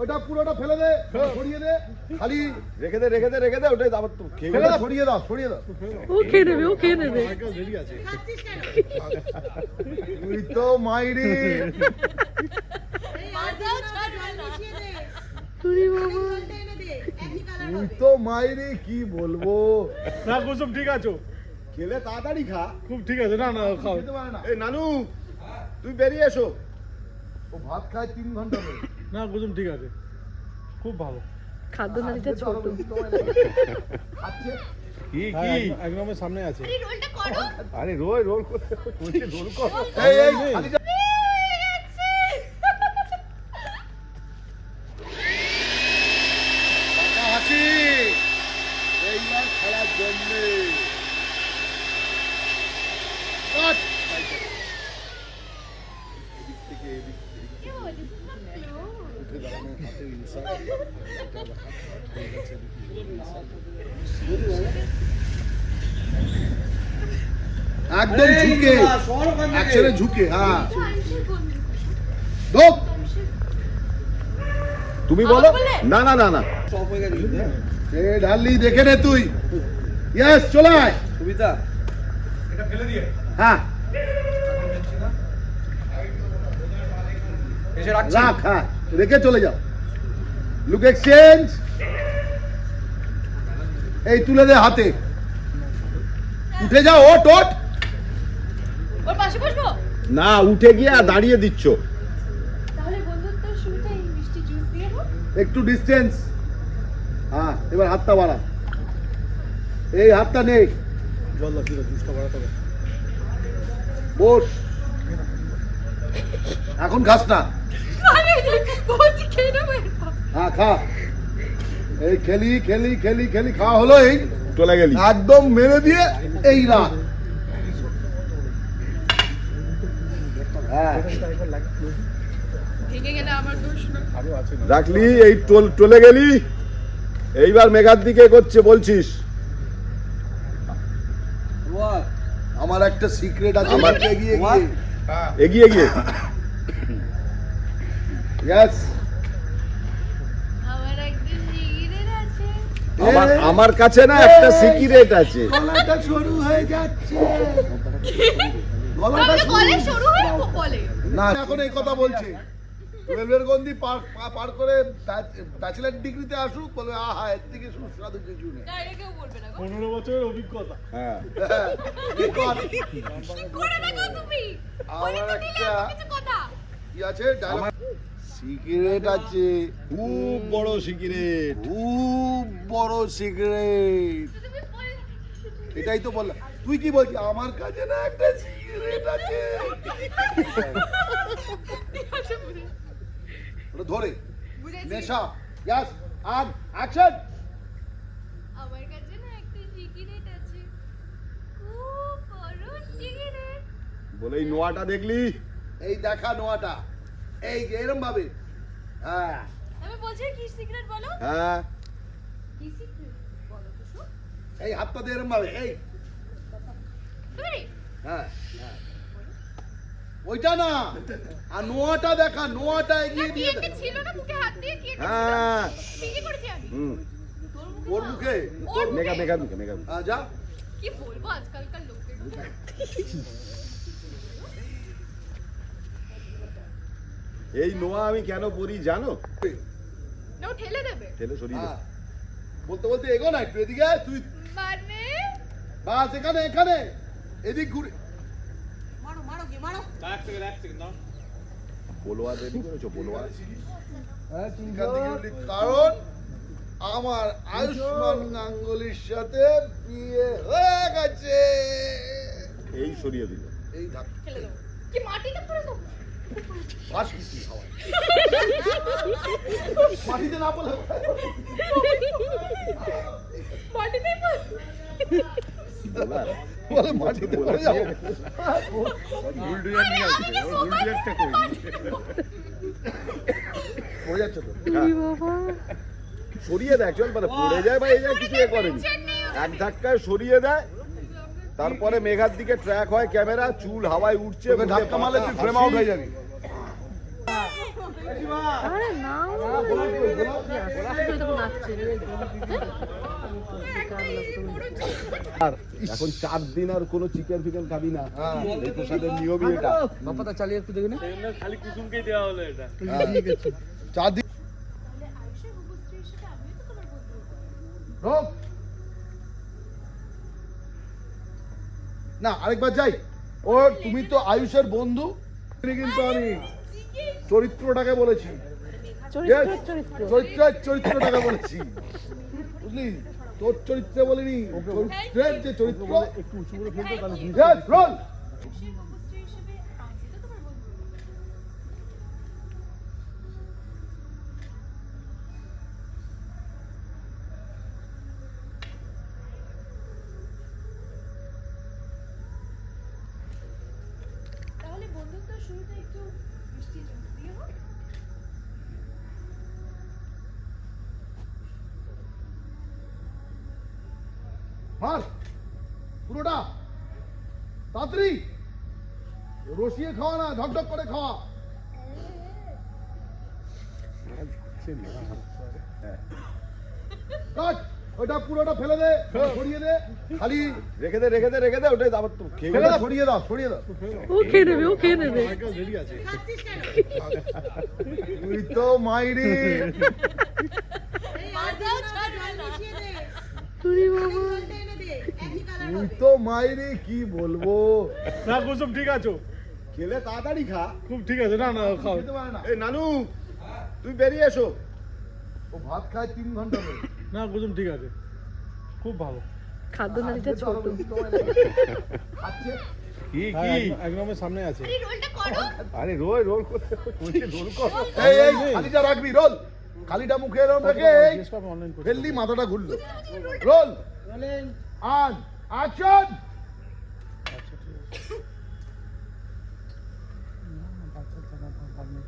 ওটা পুরোটা ফেলে দে ছড়িয়ে দে খালি রেখে দে রেখে দে রেখে দে ওটাই আবার তো খেয়ে ফেলে দে ছড়িয়ে দাও ছড়িয়ে দাও। ও খেয়ে নেবে ও খেয়ে নেবে। তুই তো মাইরি। তুই বাবা। তুই তো মাইরি কি বলব? না কুসুম ঠিক আছো? খেলে তাড়াতাড়ি খা। খুব ঠিক আছে না না খাও। খেতে পারে না। এই নানু তুই বেরিয়ে এসো। ও ভাত খায় তিন ঘণ্টা ধরে। না কুসুম ঠিক আছে। খুব ভালো। খাদ্য নালীটা ছোট। কি কি হ্যাঁ, এক- এক সামনে আছে। আরে রোল রোল করতে রোল কর। এই এই খালি যা- টাকা হাসি এইবার খেলার জন্যে কাট। এদিক থেকে এদিক থেকে। উঠে দাঁড়ানো, হাতে insert। একদম ঝুঁকে। অ্যাকশনে ঝুঁকে হ্যাঁ। ঢোক তুমি বলো? না না না না। এ ঢাললি দেখে নে তুই। ইয়েস চলে আয়। সুবিধা? হ্যাঁ। এসে রাখছি। রাখ হ্যাঁ। রেখে চলে যাও। লুক এক্সচেঞ্জ এই তুলে দে হাতে। উঠে যাও ওট ওট ওর পাশে বসবো? না উঠে গিয়ে আর দাঁড়িয়ে দিচ্ছ। তাহলে বন্ধুত্বের শুরুটা এই মিষ্টি জুস দিয়ে হোক একটু ডিস্টেন্স হ্যাঁ এবার হাতটা বাড়া। এই হাতটা নেই জল দাও জুসটা বাড়াতে হবে। বস। এখন খাস না। হ্যাঁ খা। এই খেলি খেলি খেলি খেলি খাওয়া হলো এই। চলে গেলি। একদম মেরে দিয়ে এই রাত। রাখলি এই টোল চলে গেলি। এইবার মেঘার দিকে করছে বলছিস। আমার একটা সিক্রেট আছে আমার- এগিয়ে গিয়ে। এগিয়ে গিয়ে। ইয়েস আমার আমার কাছে না একটা সিক্রেট আছে। গলাটা সরু হয়ে যাচ্ছে। গলাটা কলে সরু। হয়ে বলে। না এখন এই কথা বলছে। টুয়েলভের গন্ডি পার পার করে ব্যাচেলার ডিগ্রিতে আসুক বলে আহা এর থেকে সুস্বাদু কিছু নেই। ডাইরেক্ট কেউ বলবে না গো। পনেরো বছরের অভিজ্ঞতা। হ্যাঁ। হ্যাঁ, এই কর। কি করে দেখো তুমি? বলে আমার তো দিলে একটা- কিছু কথা। কি আছে? সিগারেট আছে? খুব বড় সিক্রেট খুব বড় সিগারেট এটাই তো বললাম। তুই কি বলছিস? আমার কাছে না একটা সিগারেট আছে। ধরে। নেশা। ইয়াস আর অ্যাকশন আমার কাছে না একটা সিগারেট আছে। খুব বড় সিগারেট বলে এই নোয়াটা দেখলি? এই দেখা নোয়াটা। এই যে এরম ভাবে। হ্যাঁ। আমি বলছি কি সিগারেট বলো? হ্যাঁ। কি সিগারেট বলো তো এই হাতটা দিয়ে এরম ভাবে এই। হ্যাঁ হ্যাঁ। ওইটা না। আর নোয়াটা দেখা নোয়াটা এগিয়ে দিয়ে ছিল না মুখে হাত দিয়ে? কি হ্যাঁ। ঠিকই করেছি আমি। হুম। ওর। মুখে? ওর মেঘা মুখে মুখে। হ্যাঁ, যা। কি বলব আজকালকার লোকের? এই নোয়া আমি কেন পরি জানো? না ঠেলে দেবে। ঠেলে সরিয়ে। হ্যাঁ। বলতে বলতে এগো না একটু এদিকে তুই মানে? বাস এখানে এখানে। এদিক ঘুরে। মারো মারো কি মারো। এক সেকেন্ড এক সেকেন্ড করেছ হ্যাঁ, উঠলি। কারণ আমার আয়ুষ্মান গাঙ্গুলির সাথে বিয়ে হয়ে গেছে। এই সরিয়ে দিল। এই কি মাটিতে পড়ে দেবো? সরিয়ে দেয় চল মানে পড়ে যায় বা এই যায় কিছু করেনি এক ধাক্কায় সরিয়ে দেয় তারপরে মেঘার দিকে ট্র্যাক হয় ক্যামেরা চুল হাওয়ায় উঠছে ধাক্কা মারলে তুই ফ্রেম আউট হয়ে আরে না আর এখন চার দিন আর কোনো চিকেন ফিকেন খাবি না। এই প্রসাদের নিয়মই এটা। খালি কুসুমকেই দেওয়া হলো এটা। চার দিন না আরেকবার যাই। ও তুমি তো আয়ুষের বন্ধু। কিন্তু আমি চরিত্রটাকে বলেছি। চরিত্র চরিত্রের চরিত্রটাকে বলেছি। বুঝলি? তোর চরিত্রে বলিনি চরিত্রের যে চরিত্র। একটু উঁচু করে ফেলতে তাহলে মার। পুরোটা। তাড়াতাড়ি। রসিয়ে খাওয়া না ঢকঢক করে খাওয়া। ওটা পুরোটা ফেলে দে ছড়িয়ে দে খালি রেখে দে রেখে দে রেখে দে ওটাই আবার তো। খেয়ে ফেলে দাও ছড়িয়ে দাও ছড়িয়ে দাও। ও খেয়ে নেবে ও খেয়ে নেবে। তুই তো মাইরি। তুই বাবা। তুই তো মাইরি কি বলব? না কুসুম ঠিক আছো? খেলে তাড়াতাড়ি খা। খুব ঠিক আছে না না খাও। এই নানু তুই বেরিয়ে এসো। ও ভাত খায় তিন ঘণ্টা ধরে। না কুসুম ঠিক আছে। খুব ভালো। খাদ্য নালীটা ছোট। খাচ্ছে? কি হ্যাঁ, এক- এক সামনে আছে। আরে রোল রোল করতে রোল কর। এই এই খালিটা রাখবি রোল। খালিটা মুখে রেখে করে ফেললি মাথাটা ঘুরলো। রোল। আন। অ্যাকশন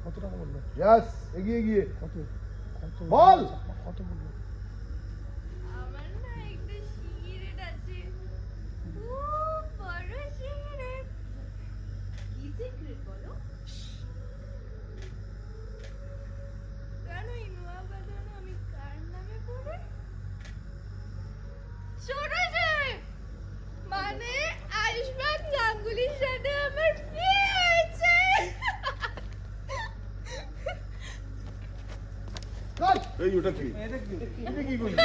কত টাকা বলল ইয়েস এগিয়ে গিয়ে কত কত বল এই ওটা কি? এটা কি করলি?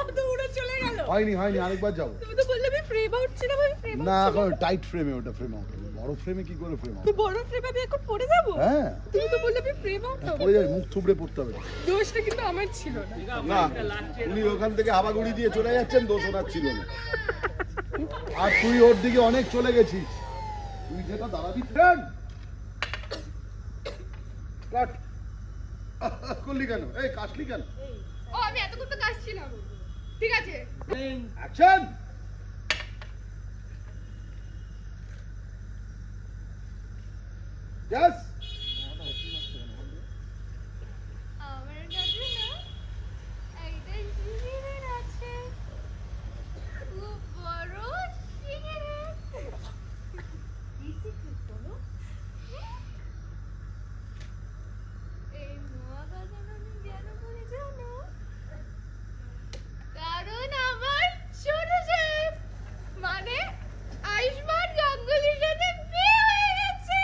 অত উড়ে চলে গেল। হয়নি হয়নি আরেকবার যাও। তুমি তো বললে আমি ফ্রেম আউট ছিলাম আমি ফ্রেম না এখন টাইট ফ্রেমে ওটা ফ্রেম আউট বড় ফ্রেমে কি করে ফ্রেম আউট বড় ফ্রেম আমি এখন পড়ে যাব? হ্যাঁ। তুমি তো বললে আমি ফ্রেম আউট হব। পড়ে যাবে মুখ থুবড়ে পড়তে হবে। দোষটা কিন্তু আমার ছিল না। না উনি ওখান থেকে হাবাগুড়ি দিয়ে চলে যাচ্ছেন দোষ ওনার ছিল না। আর তুই ওর দিকে অনেক চলে গেছিস। তুই যেটা দাঁড়াবি ট্রেন কাট করলি কেন? এই কাশলি কেন? ও আমি এতক্ষণ তো কাশছিলাম। ঠিক আছে। অ্যাকশন ইয়েস আমার কাছে না একটা সিগারেট আছে খুব বড় সিগারেট কি সিগারেট বলো এই নোয়া বাজানো আমি কেন বলি জানো কারণ আমার ছোট সাহেব মানে আয়ুষ্মান গাঙ্গুলির সাথে বিয়ে হয়ে গেছে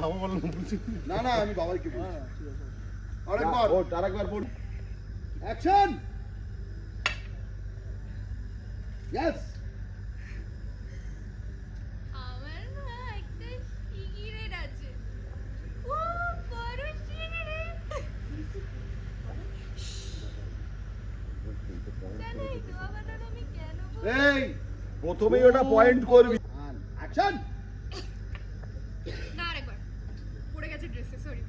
হ্যাঁ আমি বললাম না না আমি বাবাইকে বলছি। আরেকবার। ও আরেকবার পড় অ্যাকশন ইয়েস? এই প্রথমেই ওটা পয়েন্ট করবি অ্যাকশন না আরেকবার পড়ে গেছে ড্রেসে সরি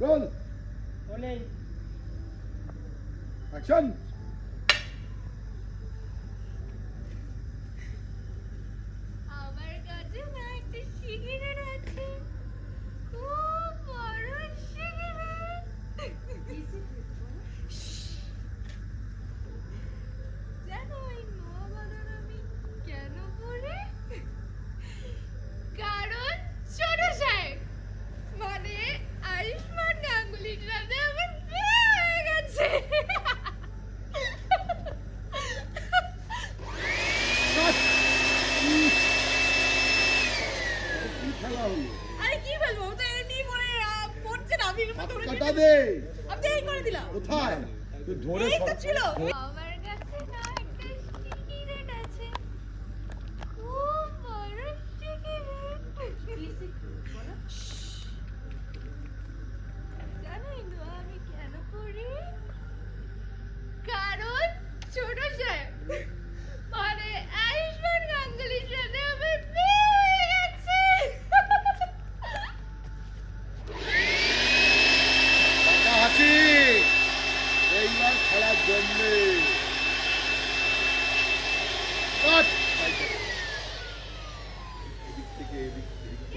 রোল অ্যাকশন আমার কাছে না একটা সিগারেট আছে খুব বড় সিগারেট জানো এই নোয়া বানানো আমি তুই ধরে এই তো সব- ছিল আমার কাছে না একটা সিগারেট আছে খুব বড় সিগারেট জানোই তো আমি কেন করি কারণ ছোট সাহেব মানে আয়ুষ্মান গাঙ্গুলির সাথে আমার বিয়ে হয়ে গেছে টাকা হাসি এইবার খেলার জন্যে কাট! এদিক থেকে এদিক এদিক